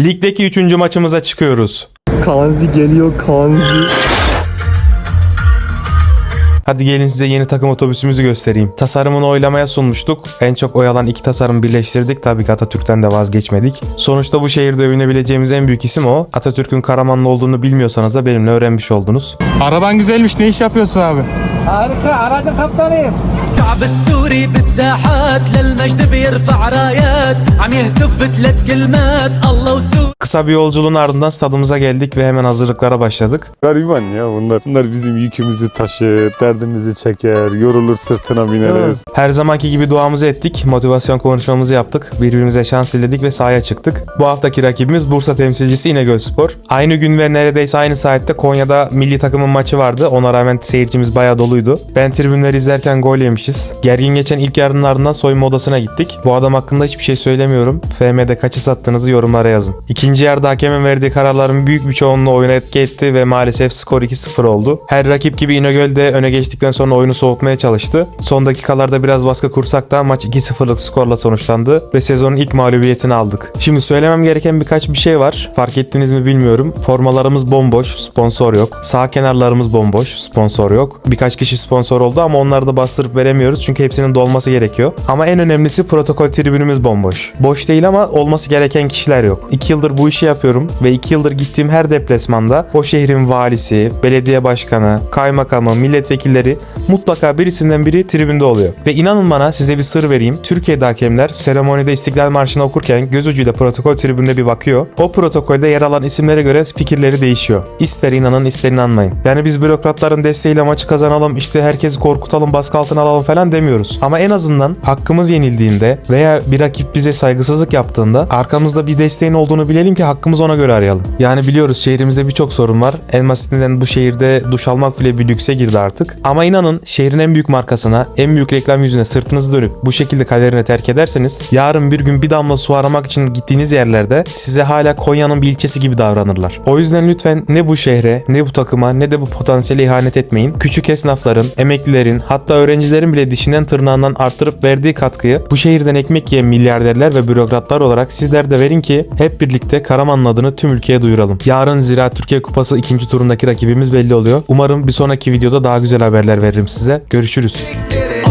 Ligdeki 3. maçımıza çıkıyoruz. Kanzi geliyor Kanzi. Hadi gelin size yeni takım otobüsümüzü göstereyim. Tasarımını oylamaya sunmuştuk. En çok oy alan iki tasarımı birleştirdik. Tabii ki Atatürk'ten de vazgeçmedik. Sonuçta bu şehirde övünebileceğimiz en büyük isim o. Atatürk'ün Karamanlı olduğunu bilmiyorsanız da benimle öğrenmiş oldunuz. Araban güzelmiş. Ne iş yapıyorsun abi? harika aracın kaptanıyım. الشعب السوري بالساحات للمجد بيرفع رايات عم يهتف بثلاث كلمات الله وسوري Kısa bir yolculuğun ardından stadımıza geldik ve hemen hazırlıklara başladık. Gariban ya bunlar. Bunlar bizim yükümüzü taşır, derdimizi çeker, yorulur sırtına bineriz. Her zamanki gibi duamızı ettik, motivasyon konuşmamızı yaptık, birbirimize şans diledik ve sahaya çıktık. Bu haftaki rakibimiz Bursa temsilcisi İnegöl Spor. Aynı gün ve neredeyse aynı saatte Konya'da milli takımın maçı vardı. Ona rağmen seyircimiz bayağı doluydu. Ben tribünleri izlerken gol yemişiz. Gergin geçen ilk yarının ardından soyunma odasına gittik. Bu adam hakkında hiçbir şey söylemiyorum. FM'de kaçı sattığınızı yorumlara yazın. İkinci yarıda hakemin verdiği kararların büyük bir çoğunluğu oyuna etki etti ve maalesef skor 2-0 oldu. Her rakip gibi İnegöl de öne geçtikten sonra oyunu soğutmaya çalıştı. Son dakikalarda biraz baskı kursak da maç 2-0'lık skorla sonuçlandı ve sezonun ilk mağlubiyetini aldık. Şimdi söylemem gereken birkaç bir şey var. Fark ettiniz mi bilmiyorum. Formalarımız bomboş, sponsor yok. Sağ kenarlarımız bomboş, sponsor yok. Birkaç kişi sponsor oldu ama onları da bastırıp veremiyoruz çünkü hepsinin dolması gerekiyor. Ama en önemlisi protokol tribünümüz bomboş. Boş değil ama olması gereken kişiler yok. 2 yıldır bu işi yapıyorum ve 2 yıldır gittiğim her deplasmanda o şehrin valisi, belediye başkanı, kaymakamı, milletvekilleri mutlaka birisinden biri tribünde oluyor. Ve inanın bana size bir sır vereyim. Türkiye'de hakemler seremonide İstiklal Marşı'nı okurken göz ucuyla protokol tribününe bir bakıyor. O protokolde yer alan isimlere göre fikirleri değişiyor. İster inanın ister inanmayın. Yani biz bürokratların desteğiyle maçı kazanalım, işte herkesi korkutalım, baskı altına alalım falan demiyoruz. Ama en azından hakkımız yenildiğinde veya bir rakip bize saygısızlık yaptığında arkamızda bir desteğin olduğunu bilelim ki hakkımızı ona göre arayalım. Yani biliyoruz şehrimizde birçok sorun var. En basitinden bu şehirde duş almak bile bir lükse girdi artık. Ama inanın şehrin en büyük markasına, en büyük reklam yüzüne sırtınızı dönüp bu şekilde kaderine terk ederseniz yarın bir gün bir damla su aramak için gittiğiniz yerlerde size hala Konya'nın bir ilçesi gibi davranırlar. O yüzden lütfen ne bu şehre, ne bu takıma, ne de bu potansiyele ihanet etmeyin. Küçük esnafların, emeklilerin, hatta öğrencilerin bile dişinden tırnağından arttırıp verdiği katkıyı bu şehirden ekmek yiyen milyarderler ve bürokratlar olarak sizler de verin ki hep birlikte Karaman'ın adını tüm ülkeye duyuralım. Yarın Zira Türkiye Kupası ikinci turundaki rakibimiz belli oluyor. Umarım bir sonraki videoda daha güzel haberler veririm size. Görüşürüz.